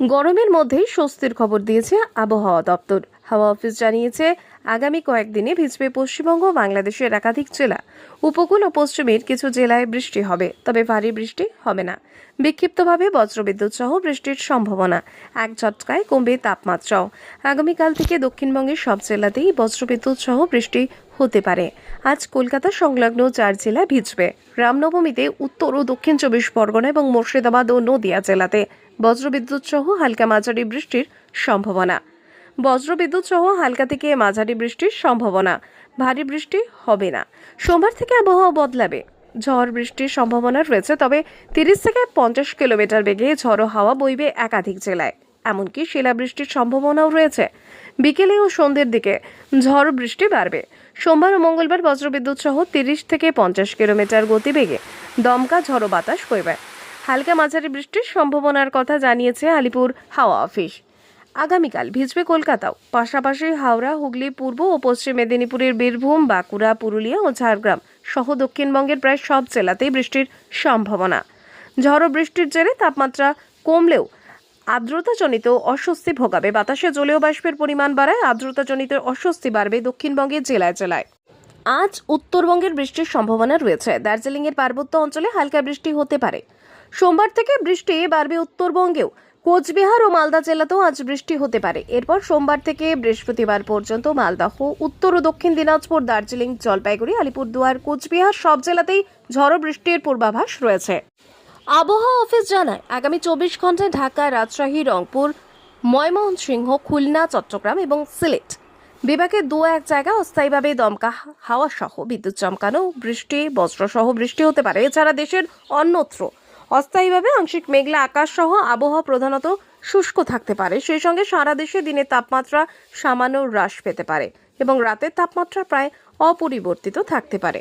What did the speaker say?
গরমের মধ্যেই স্বস্তির খবর দিয়েছে আবহাওয়া দপ্তর। হাওয়া অফিস জানিয়েছে, আগামী কয়েকদিনে ভিজবে পশ্চিমবঙ্গ, বাংলাদেশের একাধিক জেলা। উপকূল ও পশ্চিমের কিছু জেলায় বৃষ্টি হবে, তবে ভারী বৃষ্টি হবে না। বিক্ষিপ্তভাবে বজ্রবিদ্যুৎ সহ বৃষ্টির সম্ভাবনা, এক ঝটকায় কমবে তাপমাত্রাও। আগামীকাল থেকে দক্ষিণবঙ্গের সব জেলাতেই বজ্রবিদ্যুৎ সহ বৃষ্টি হতে পারে। আজ কলকাতা সংলগ্ন চার জেলা ভিজবে। রামনবমীতে উত্তর ও দক্ষিণ চব্বিশ পরগনা এবং মুর্শিদাবাদ ও নদিয়া জেলাতে বজ্রবিদ্যুৎ সহ হালকা মাঝারি বৃষ্টির সম্ভাবনা। বজ্রবিদ্যুৎ সহ হালকা থেকে মাঝারি বৃষ্টির সম্ভাবনা। ভারী বৃষ্টি হবে না। সোমবার থেকে আবহাওয়া বদলাবে। ঝড় বৃষ্টির সম্ভাবনা রয়েছে, তবে তিরিশ থেকে পঞ্চাশ কিলোমিটার বেগে ঝড়ো হাওয়া বইবে একাধিক জেলায়। এমনকি শিলাবৃষ্টির সম্ভাবনাও রয়েছে। বিকেলে ও সন্ধ্যের দিকে ঝড় বৃষ্টি বাড়বে। সোমবার ও মঙ্গলবার বজ্রবিদ্যুৎ সহ তিরিশ থেকে পঞ্চাশ কিলোমিটার গতিবেগে দমকা ঝড়ো বাতাস বইবে। হালকা মাঝারি বৃষ্টির সম্ভাবনার কথা জানিয়েছে আলিপুর হাওয়া অফিস। আগামীকাল ভিজবে কলকাতাও। পাশাপাশি হাওড়া, হুগলি, পূর্ব ও পশ্চিম মেদিনীপুরের বীরভূম, বাঁকুড়া, পুরুলিয়া ও ঝাড়গ্রাম সহ দক্ষিণবঙ্গের প্রায় সব জেলাতেই বৃষ্টির সম্ভাবনা। ঝড়ো বৃষ্টির জেরে তাপমাত্রা কমলেও আর্দ্রতাজনিত অস্বস্তি ভোগাবে। বাতাসে জলীয় বাষ্পের পরিমাণ বাড়ায় আর্দ্রতাজনিত অস্বস্তি বাড়বে দক্ষিণবঙ্গের জেলায় জেলায়। আজ উত্তরবঙ্গের বৃষ্টির সম্ভাবনা রয়েছে। দার্জিলিংয়ের পার্বত্য অঞ্চলে হালকা বৃষ্টি হতে পারে। সোমবার থেকে বৃষ্টি বাড়বে উত্তরবঙ্গেও। কোচবিহার ও মালদা জেলাতেও আজ বৃষ্টি হতে পারে। এরপর সোমবার থেকে বৃহস্পতিবার পর্যন্ত মালদাহ উত্তর ও দক্ষিণ দিনাজপুর, দার্জিলিং, জলপাইগুড়ি, আলিপুরদুয়ার, কোচবিহার সব জেলাতেই ঝড়ো বৃষ্টির পূর্বাভাস রয়েছে। আবহাওয়া অফিস জানায়, আগামী চব্বিশ ঘন্টায় ঢাকা, রাজশাহী, রংপুর, ময়মনসিংহ, খুলনা, চট্টগ্রাম এবং সিলেট। বিভাগের দু এক জায়গা অস্থায়ীভাবে দমকা হাওয়া সহ বিদ্যুৎ চমকানো বৃষ্টি, বজ্রসহ বৃষ্টি হতে পারে। এছাড়া দেশের অন্যত্র অস্থায়ীভাবে আংশিক মেঘলা আকাশ সহ আবহাওয়া প্রধানত শুষ্ক থাকতে পারে। সেই সঙ্গে সারা দেশে দিনের তাপমাত্রা সামান্য হ্রাস পেতে পারে এবং রাতের তাপমাত্রা প্রায় অপরিবর্তিত থাকতে পারে।